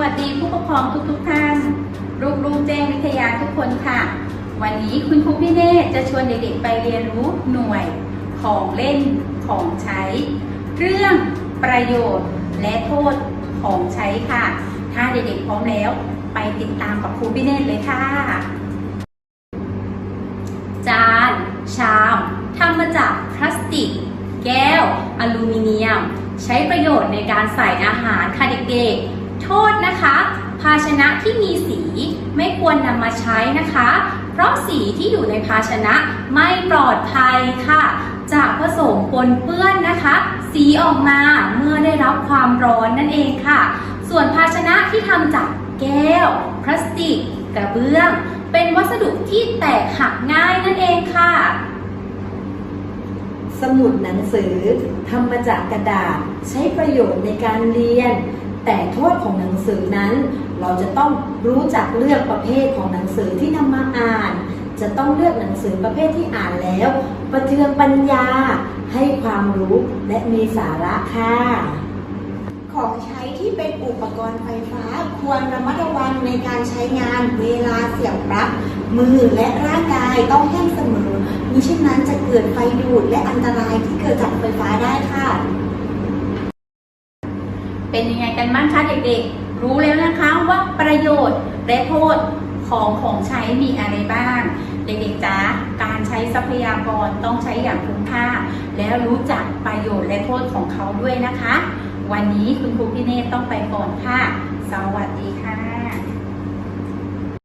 วัสดีผู้ปกครองทุกทุกท่าน ลูกลูกแจ้งวิทยาทุกคนค่ะ วันนี้คุณครูพี่เนตจะชวนเด็กๆไปเรียนรู้หน่วยของเล่นของใช้ เรื่องประโยชน์และโทษของใช้ค่ะ ถ้าเด็กๆพร้อมแล้ว ไปติดตามกับครูพี่เนตเลยค่ะ จาน ชามทำมาจากพลาสติก แก้ว อลูมิเนียม ใช้ประโยชน์ในการใส่อาหารค่ะเด็กๆ ษนะคะ ภาชนะที่มีสีไม่ควรนำมาใช้นะคะ เพราะสีที่อยู่ในภาชนะไม่ปลอดภัยค่ะ จะผสมปนเปื้อนนะคะ สีออกมาเมื่อได้รับความร้อนนั่นเองค่ะ ส่วนภาชนะที่ทำจากแก้ว พลาสติก กระเบื้อง เป็นวัสดุที่แตกหักง่ายนั่นเองค่ะ สมุดหนังสือทำมาจากกระดาษ ใช้ประโยชน์ในการเรียน แต่โทษของหนังสือนั้น เราจะต้องรู้จักเลือกประเภทของหนังสือที่นำมาอ่าน จะต้องเลือกหนังสือประเภทที่อ่านแล้ว ประเทืองปัญญา ให้ความรู้และมีสาระค่ะ ของใช้ที่เป็นอุปกรณ์ไฟฟ้า ควรระมัดระวังในการใช้งานเวลาเสียบปลั๊กมือและร่างกายต้องแห้งเสมอมิเช่นนั้นจะเกิดไฟดูดและอันตรายที่เกิดจากไฟฟ้าได้ค่ะ เป็นยังไงกันบ้างคะเด็กๆ รู้แล้วนะคะว่าประโยชน์และโทษของของใช้มีอะไรบ้าง เด็กๆจ๊ะการใช้ทรัพยากรต้องใช้อย่างคุ้มค่า แล้วรู้จักประโยชน์และโทษของเขาด้วยนะคะ วันนี้คุณครูพี่เนตต้องไปก่อนค่ะ สวัสดีค่ะ